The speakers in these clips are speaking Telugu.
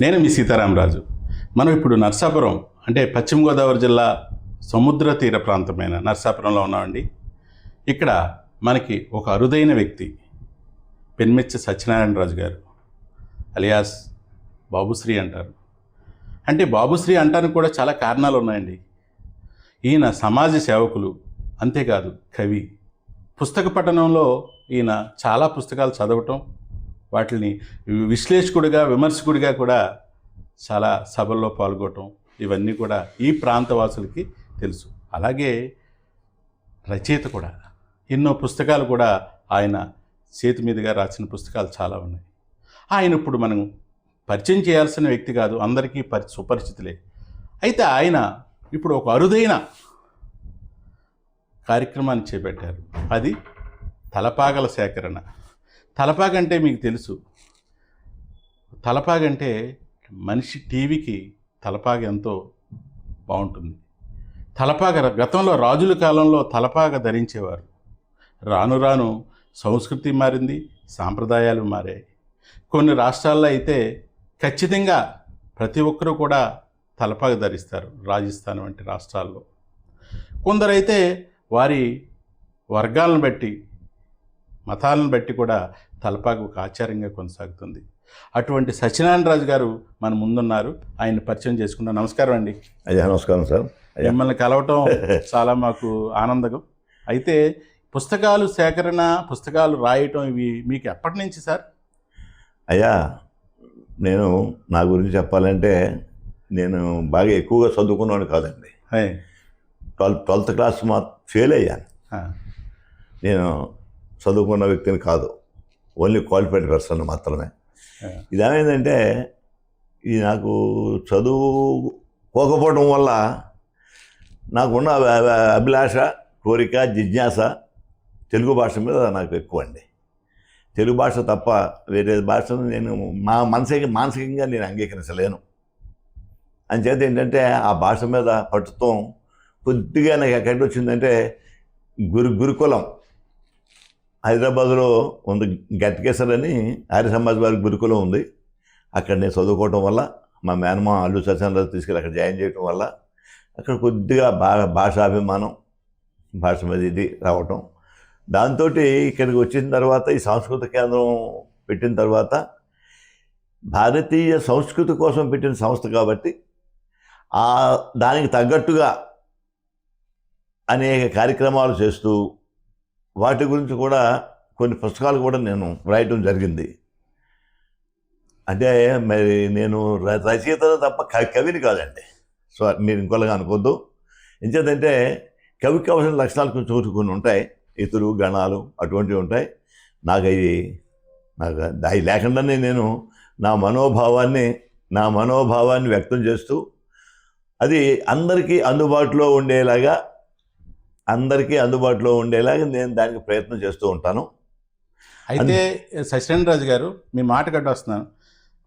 నేను మీ సీతారామరాజు. మనం ఇప్పుడు నర్సాపురం అంటే పశ్చిమ గోదావరి జిల్లా సముద్ర తీర ప్రాంతమైన నర్సాపురంలో ఉన్నామండి. ఇక్కడ మనకి ఒక అరుదైన వ్యక్తి పెన్మిచ్చి సత్యనారాయణరాజు గారు అలియాస్ బాబుశ్రీ అంటారు. అంటే బాబుశ్రీ అంటానికి కూడా చాలా కారణాలు ఉన్నాయండి. ఈయన సమాజ సేవకులు అంతేకాదు కవి. పుస్తక పఠనంలో ఈయన చాలా పుస్తకాలు చదవటం వాటిని విశ్లేషకుడిగా విమర్శకుడిగా కూడా చాలా సభల్లో పాల్గొనటం ఇవన్నీ కూడా ఈ ప్రాంతవాసులకి తెలుసు. అలాగే రచయిత కూడా. ఎన్నో పుస్తకాలు కూడా ఆయన చేతి మీదుగా రాసిన పుస్తకాలు చాలా ఉన్నాయి. ఆయన ఇప్పుడు మనం పరిచయం చేయాల్సిన వ్యక్తి కాదు. అందరికీ పరి సుపరిచితులే. అయితే ఆయన ఇప్పుడు ఒక అరుదైన కార్యక్రమాన్ని చేపట్టారు. అది తలపాగల సేకరణ. తలపాగంటే మీకు తెలుసు. తలపాగంటే మనిషి టీవీకి తలపాగ ఎంతో బాగుంటుంది. తలపాగ గతంలో రాజుల కాలంలో తలపాగ ధరించేవారు. రాను రాను సంస్కృతి మారింది సాంప్రదాయాలు మారాయి. కొన్ని రాష్ట్రాల్లో అయితే ఖచ్చితంగా ప్రతి ఒక్కరూ కూడా తలపాగ ధరిస్తారు రాజస్థాన్ వంటి రాష్ట్రాల్లో. కొందరైతే వారి వర్గాలను బట్టి మతాలను బట్టి కూడా తలపాకు ఒక ఆచారంగా కొనసాగుతుంది. అటువంటి సత్యనారాయణ రాజు గారు మన ముందున్నారు. ఆయన పరిచయం చేసుకున్నాం నమస్కారం అండి. అయ్యా నమస్కారం సార్. మిమ్మల్ని కలవటం చాలా మాకు ఆనందం అయితే పుస్తకాలు సేకరణ పుస్తకాలు రాయటం ఇవి మీకు ఎప్పటి నుంచి సార్? అయ్యా నేను నా గురించి చెప్పాలంటే నేను బాగా ఎక్కువగా చదువుకున్నాను కాదండి. ట్వెల్త్ ట్వెల్త్ క్లాస్ మా ఫెయిల్ అయ్యాను. నేను చదువుకున్న వ్యక్తిని కాదు. ఓన్లీ క్వాలిఫైడ్ పర్సన్ మాత్రమే. ఆ, ఇదేమైందంటే ఇది నాకు చదువు పోకపోవడం వల్ల నాకున్న అభి- అభి- అభిలాష కోరిక జిజ్ఞాస తెలుగు భాష మీద నాకు ఎక్కువ అండి తెలుగు భాష తప్ప వేరే భాషను నేను మా మనసిక మానసికంగా నేను అంగీకరించలేను. అంచేత ఏంటంటే ఆ భాష మీద పట్టుతాం కొద్దిగా నాకు ఎక్కడికి వచ్చిందంటే గురు గురుకులం. హైదరాబాద్లో ఉంది గట్కేసర్ అని ఆర్య సమాజ్ వారి గురుకులం ఉంది. అక్కడ నేను చదువుకోవటం వల్ల మా మేనమా అల్లు సత్యనారాజు తీసుకెళ్ళి అక్కడ జాయిన్ చేయటం వల్ల అక్కడ కొద్దిగా భా భాషాభిమానం భాష మీద ఇది రావటం. దాంతో ఇక్కడికి వచ్చిన తర్వాత ఈ సాంస్కృతిక కేంద్రం పెట్టిన తర్వాత భారతీయ సంస్కృతి కోసం పెట్టిన సంస్థ కాబట్టి ఆ దానికి తగ్గట్టుగా అనేక కార్యక్రమాలు చేస్తూ వాటి గురించి కూడా కొన్ని పుస్తకాలు కూడా నేను రాయటం జరిగింది. అంటే మరి నేను ర- రచయితను తప్ప కవిని కాదండి. సో మీరు ఇంకోలాగా అనుకోద్దు ఎంచేదంటే కవికి కావాల్సిన లక్షణాలు కొంచెం కొన్ని ఉంటాయి. ఇతరు గణాలు అటువంటివి ఉంటాయి. నాకు అవి నాకు అవి లేకుండానే నేను నా మనోభావాన్ని నా మనోభావాన్ని వ్యక్తం చేస్తూ అది అందరికీ అందుబాటులో ఉండేలాగా అందరికీ అందుబాటులో ఉండేలాగా నేను దానికి ప్రయత్నం చేస్తూ ఉంటాను. అయితే సత్యనారాయణ రాజు గారు మీ మాట వస్తున్నాను.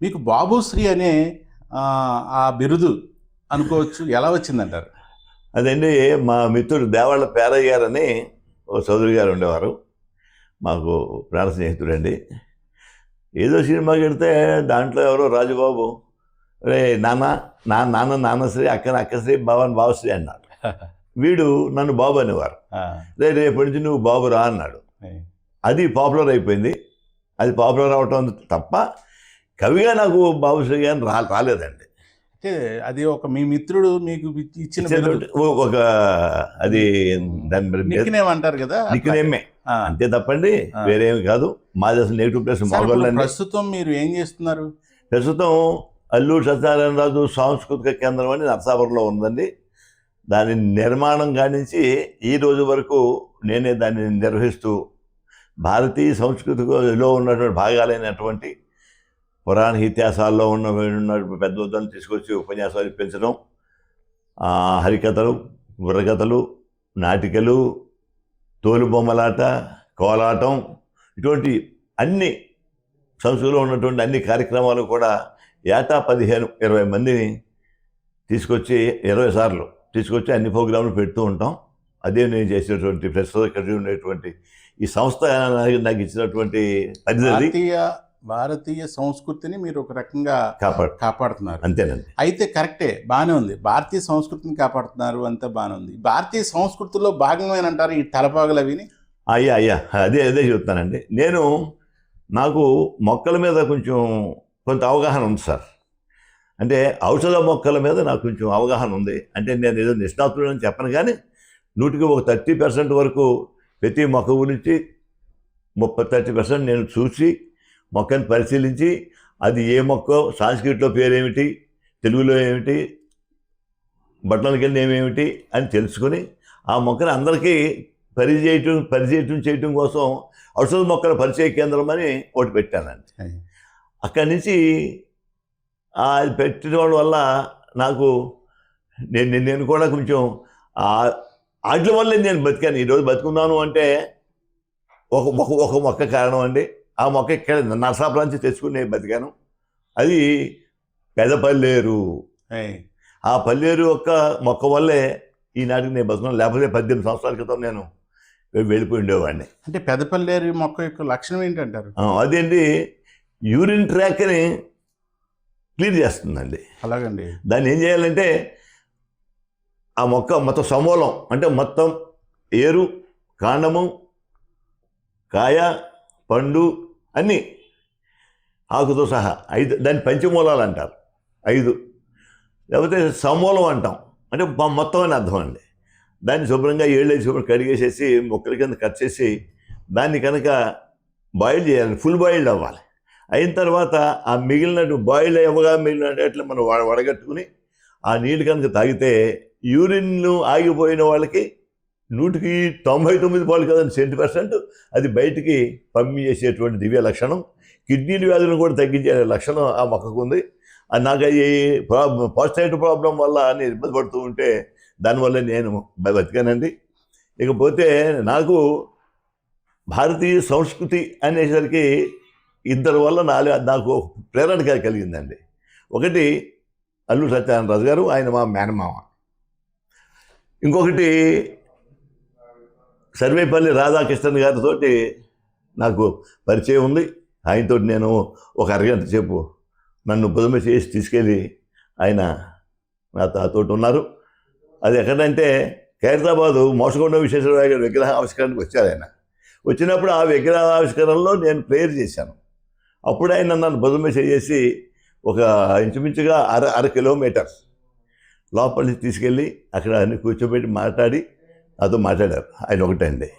మీకు బాబుశ్రీ అనే ఆ, బిరుదు అనుకోవచ్చు ఎలా వచ్చిందంటారు? అదండి మా మిత్రుడు దేవాళ్ళ పేరయ్య గారని ఓ చౌదరి గారు ఉండేవారు. మాకు ప్రాణ స్నేహితుడండి. ఏదో సినిమాకి వెడితే దాంట్లో ఎవరో రాజుబాబు రే నాన్న నా నాన్న నాన్నశ్రీ అక్కన అక్కశ్రీ భవన్ బావశ్రీ అన్నాడు వీడు నన్ను బాబు అనేవారు. రే రేపటి నుంచి నువ్వు బాబు రా అన్నాడు. అది పాపులర్ అయిపోయింది. అది పాపులర్ అవటం తప్ప కవిగా నాకు బాబుశ్రీ గారిని రా రాలేదండి. అయితే అది ఒక మీ మిత్రుడు మీకు ఇచ్చిన ఒక అది దాని అంటారు కదా. నిక్నేమే. అంతే తప్పండి. వేరేమి కాదు. మాది అసలు నెగిటివ్ ప్లేస్ ప్రస్తుతం మీరు ఏం చేస్తున్నారు? ప్రస్తుతం అల్లూరు సత్యనారాయణరాజు సాంస్కృతిక కేంద్రం అని నరసాపురంలో ఉందండి. దాని నిర్మాణం కానించి ఈ రోజు వరకు నేనే దాన్ని నిర్వహిస్తూ భారతీయ సంస్కృతిలో ఉన్నటువంటి భాగాలైనటువంటి పురాణ ఇతిహాసాల్లో ఉన్న పెద్ద వద్దలను తీసుకొచ్చి ఉపన్యాసాలు ఇప్పించడం హరికథలు బుర్రకథలు నాటికలు తోలుబొమ్మలాట కోలాటం ఇటువంటి అన్ని సంస్కృతిలో ఉన్నటువంటి అన్ని కార్యక్రమాలు కూడా ఏటా పదిహేను ఇరవై మందిని తీసుకొచ్చి ఇరవై సార్లు తీసుకొచ్చి అన్ని ప్రోగ్రాంలు పెడుతూ ఉంటాం. అదే నేను చేసినటువంటి ప్రస్తుతం ఇక్కడ ఉండేటువంటి ఈ సంస్థ నాకు ఇచ్చినటువంటి భారతీయ భారతీయ సంస్కృతిని మీరు ఒక రకంగా కాపాడు కాపాడుతున్నారు. అంతేనండి. అయితే కరెక్టే బాగానే ఉంది. భారతీయ సంస్కృతిని కాపాడుతున్నారు అంతా బాగానే ఉంది. భారతీయ సంస్కృతిలో భాగమైన అంటారు ఈ తలపాగలు అవిని? అయ్యా అయ్యా అదే అదే చెప్తానండి నేను నాకు మొక్కల మీద కొంచెం కొంత అవగాహన ఉంది సార్. అంటే ఔషధ మొక్కల మీద నాకు కొంచెం అవగాహన ఉంది. అంటే నేను ఏదో నిష్ణాతుడు అని చెప్పను కానీ నూటికి ఒక థర్టీ పర్సెంట్ వరకు ప్రతి మొక్క గురించి ముప్పై థర్టీ పర్సెంట్ నేను చూసి మొక్కని పరిశీలించి అది ఏ మొక్క సాంస్క్రిట్లో పేరేమిటి తెలుగులో ఏమిటి బట్టల కింద ఏమేమిటి అని తెలుసుకొని ఆ మొక్కని అందరికీ పరిచయం పరిచయం చేయటం కోసం ఔషధ మొక్కల పరిచయ కేంద్రం అని ఒకటి పెట్టానండి అక్కడి నుంచి అది పెట్టడం వల్ల నాకు నేను నేను- కూడా కొంచెం వాటి వల్లే నేను బతికాను. ఈరోజు బతుకున్నాను అంటే ఒక ఒక ఒక మొక్క కారణం అండి. ఆ మొక్క ఇక్కడ నరసాపురం నుంచి తెచ్చుకుని బతికాను. అది పెదపల్లేరు ఏయ్, ఆ పల్లేరు యొక్క మొక్క వల్లే ఈనాటికి నేను బతుకున్నాను. లేకపోతే పద్దెనిమిది సంవత్సరాల క్రితం నేను వెళ్ళిపోయి ఉండేవాడిని. అంటే పెదపల్లేరు మొక్క యొక్క లక్షణం ఏంటంటారు? అదేంటి? యూరిన్ ట్రాక్ని క్లీన్ చేస్తుందండి. అలాగండి. దాన్ని ఏం చేయాలంటే ఆ మొక్క మొత్తం సమూలం అంటే మొత్తం ఏరు కాండము కాయ పండు అన్నీ ఆకుతో సహా ఐదు దాన్ని పంచమూలాలు అంటారు. ఐదు. లేకపోతే సమూలం అంటాం. అంటే మొత్తం అని అర్థం అండి. దాన్ని శుభ్రంగా ఏళ్ళేసి శుభ్రం కడిగేసేసి మొక్కల కింద కట్ చేసి దాన్ని కనుక బాయిల్ చేయాలి ఫుల్ బాయిల్డ్ అవ్వాలి. అయిన తర్వాత ఆ మిగిలినట్టు బాయిల్ అవ్వగా మిగిలినట్లు మనం వడ వడగట్టుకుని ఆ నీళ్ళు కనుక తాగితే యూరిన్ను ఆగిపోయిన వాళ్ళకి నూటికి తొంభై తొమ్మిది పాలు కదండి సెంటీ పర్సెంట్. అది బయటికి పంపించేసేటువంటి దివ్య లక్షణం. కిడ్నీల వ్యాధులను కూడా తగ్గించే లక్షణం ఆ మొక్కకు ఉంది. అది నాకు ఈ ప్రాబ్లం పాస్టైట్ ప్రాబ్లం వల్ల నేను ఇబ్బంది పడుతూ ఉంటే దానివల్ల నేను బతికానండి. ఇకపోతే నాకు భారతీయ సంస్కృతి అనేసరికి ఇద్దరు వల్ల నాలుగు నాకు ప్రేరణ కలిగిందండి. ఒకటి అల్లు సత్యనారాయణరాజు గారు ఆయన మా మేనమామ. ఇంకొకటి సర్వేపల్లి రాధాకృష్ణన్ గారితో నాకు పరిచయం ఉంది. ఆయనతో నేను ఒక అరగంట సేపు నన్ను బుధమ చేసి తీసుకెళ్ళి ఆయన నా తాతో ఉన్నారు. అది ఎక్కడంటే ఖైరతాబాదు మోసకొండ విశ్వేశ్వరరావు గారి విగ్రహ ఆవిష్కరణకు వచ్చారు ఆయన. వచ్చినప్పుడు ఆ విగ్రహ ఆవిష్కరణలో నేను ప్రేయర్ చేశాను. అప్పుడు ఆయన నన్ను బుధమ చేసి ఒక ఇంచుమించుగా అర అర కిలోమీటర్ లోపలికి తీసుకెళ్ళి అక్కడ అన్ని కూర్చోబెట్టి మాట్లాడి నాతో మాట్లాడారు. ఆయన ఒకటండి.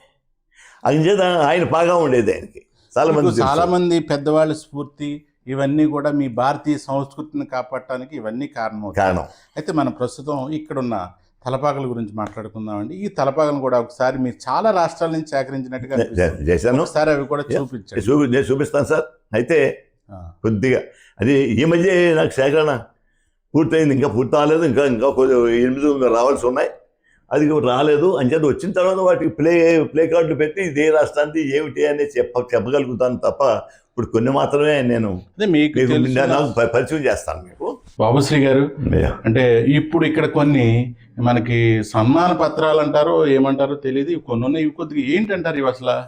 ఆయన చేత ఆయన బాగా ఉండేది ఆయనకి. చాలా మంది మీకు చాలా తెలుసు. మంది పెద్దవాళ్ళ స్ఫూర్తి ఇవన్నీ కూడా మీ భారతీయ సంస్కృతిని కాపాడటానికి ఇవన్నీ కారణం కారణం. అయితే మనం ప్రస్తుతం ఇక్కడున్న తలపాకల గురించి మాట్లాడుకుందామండి. ఈ తలపాకలను కూడా ఒకసారి మీరు చాలా రాష్ట్రాల నుంచి సేకరించినట్టుగా. చేశాను. ఒకసారి అవి కూడా. చూపించండి. చూపి నేను చూపిస్తాను సార్. అయితే కొద్దిగా అది ఈ మధ్య నాకు సేకరణ పూర్తయింది. ఇంకా పూర్తి కాలేదు ఇంకా ఇంకా ఎనిమిది రావాల్సి ఉన్నాయి. అది రాలేదు. అంచేత వచ్చిన తర్వాత వాటికి ప్లే ప్లే కార్డులు పెట్టి ఇదే రాష్ట్రానికి ఏమిటి అనేది చెప్ప చెప్పగలుగుతాను తప్ప ఇప్పుడు కొన్ని మాత్రమే నేను నాకు పరిచయం చేస్తాను. బాబుశ్రీ గారు అంటే ఇప్పుడు ఇక్కడ కొన్ని మనకి సన్మాన పత్రాలు అంటారో ఏమంటారో తెలియదు. ఇవి కొన్ని ఉన్నాయి కొద్దిగా ఏంటంటారు ఇవి అసలు?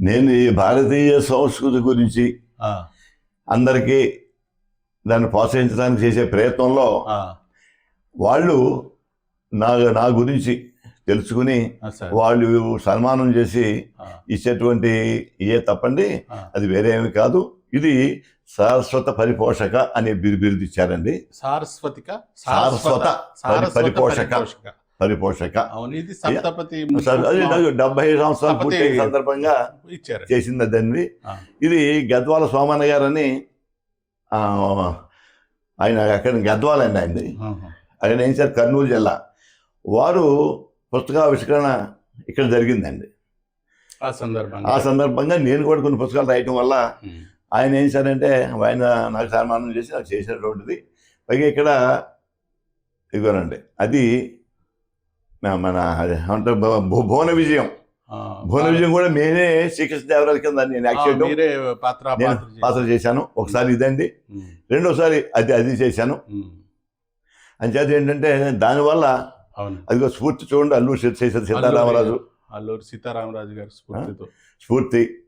నేను ఈ భారతీయ సంస్కృతి గురించి అందరికీ దాన్ని ప్రోత్సహించడానికి చేసే ప్రయత్నంలో వాళ్ళు నా నా గురించి తెలుసుకుని. వాళ్ళు సన్మానం చేసి ఇచ్చేటువంటి ఏ తప్పండి. అది వేరే ఏమి కాదు. ఇది సారస్వత పరిపోషక అనే ఇచ్చారండి సారస్వతిక సారస్వత పరిపోషక. పరిపోషక. అవును ఇది సప్తపతి డెబ్బై సంవత్సరాలు పూర్తయిన సందర్భంగా ఇచ్చారు చేసింది ఆ. ఇది గద్వాల సోమన్న గారని ఆయన అక్కడ గద్వాల అండి ఆయనది. ఆయన ఏం సార్ కర్నూలు జిల్లా వారు పుస్తకావిష్కరణ ఇక్కడ జరిగిందండి ఆ సందర్భంగా ఆ సందర్భంగా నేను కూడా కొన్ని పుస్తకాలు రాయటం వల్ల. ఆయన ఏం సారంటే ఆయన నాకు సన్మానం చేసి నాకు చేసినటువంటిది పైగా ఇక్కడ ఇదిగోనండి అది మన భు- భువన విజయం. భువన విజయం కూడా నేనే శ్రీకృష్ణ దేవరాయల కింద నేను పాత్ర చేశారు. చేశాను. ఒకసారి ఇదండి. రెండోసారి అది అది చేశాను. అంచేత ఏంటంటే దానివల్ల అదిగో స్ఫూర్తి చూడండి అల్లు సీ- సీ- సీతారామరాజు. అల్లూరి సీతారామరాజు గారి స్ఫూర్తితో. స్ఫూర్తి.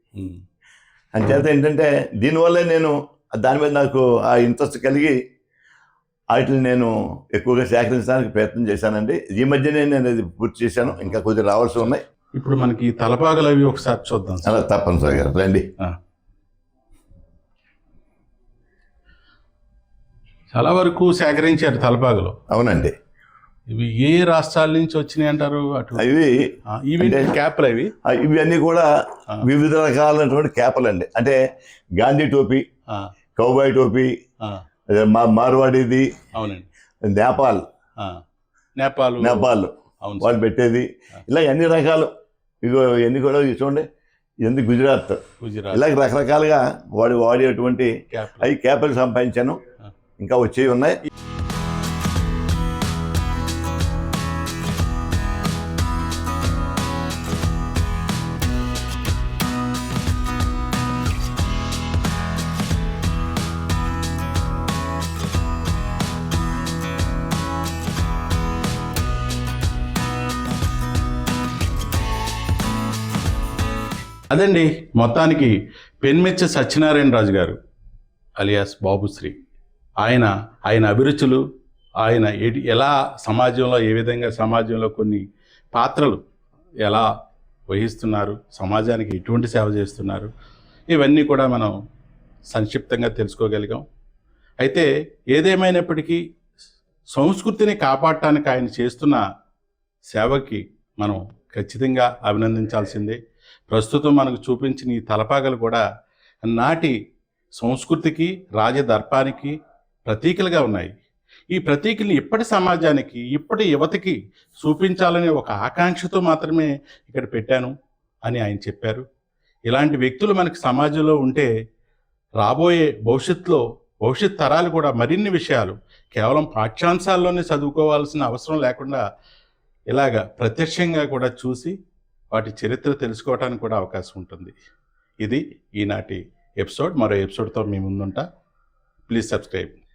అంచేత ఏంటంటే దీనివల్లే నేను దాని మీద నాకు ఆ ఇంట్రెస్ట్ కలిగి వాటిని నేను ఎక్కువగా సేకరించడానికి ప్రయత్నం చేశానండి. ఈ మధ్యనే నేను అది పూర్తి చేశాను. ఇంకా కొద్దిగా రావాల్సి ఉన్నాయి. ఇప్పుడు మనకి తలపాగలు అవి ఒకసారి చూద్దాం అలా తప్పనిసరిగా రండి. చాలా వరకు సేకరించారు తలపాగలు. అవునండి. ఇవి ఏ రాష్ట్రాల నుంచి వచ్చినాయి అంటారు అటు? ఇవి ఇవి క్యాప్లు అవి. ఇవన్నీ కూడా. వివిధ రకాలైనటువంటి క్యాపలండి అంటే గాంధీ టోపీ కౌబాయ్ టోపీ మా మార్వాడిది అవునండి. నేపాల్. నేపాల్. నేపాల్. వాళ్ళు పెట్టేది. ఇలా ఎన్ని రకాలు? ఇగో ఎన్ని కూడా చూడండి. ఎన్ని గుజరాత్. గుజరాత్. ఇలా రకరకాలుగా వాడి వాడేటువంటి అవి క్యాపలు సంపాదించాను. ఇంకా వచ్చేవి ఉన్నాయి. అదండి మొత్తానికి పెన్మెచ్చ సత్యనారాయణ రాజు గారు అలియాస్ బాబుశ్రీ ఆయన ఆయన అభిరుచులు ఆయన ఎలా సమాజంలో ఏ విధంగా సమాజంలో కొన్ని పాత్రలు ఎలా వహిస్తున్నారు సమాజానికి ఎటువంటి సేవ చేస్తున్నారు ఇవన్నీ కూడా మనం సంక్షిప్తంగా తెలుసుకోగలిగాం. అయితే ఏదేమైనప్పటికీ సంస్కృతిని కాపాడటానికి ఆయన చేస్తున్న సేవకి మనం ఖచ్చితంగా అభినందించాల్సిందే. ప్రస్తుతం మనకు చూపించిన ఈ తలపాగలు కూడా నాటి సంస్కృతికి రాజదర్పానికి ప్రతీకలుగా ఉన్నాయి. ఈ ప్రతీకల్ని ఇప్పటి సమాజానికి ఇప్పటి యువతకి చూపించాలనే ఒక ఆకాంక్షతో మాత్రమే ఇక్కడ పెట్టాను అని ఆయన చెప్పారు. ఇలాంటి వ్యక్తులు మనకు సమాజంలో ఉంటే రాబోయే భవిష్యత్తులో భవిష్యత్ తరాలు కూడా మరిన్ని విషయాలు కేవలం పాఠ్యాంశాల్లోనే చదువుకోవాల్సిన అవసరం లేకుండా ఇలాగ ప్రత్యక్షంగా కూడా చూసి వాటి చరిత్ర తెలుసుకోవడానికి కూడా అవకాశం ఉంటుంది. ఇది ఈనాటి ఎపిసోడ్. మరో ఎపిసోడ్తో మీ ముందుంటా. Please subscribe.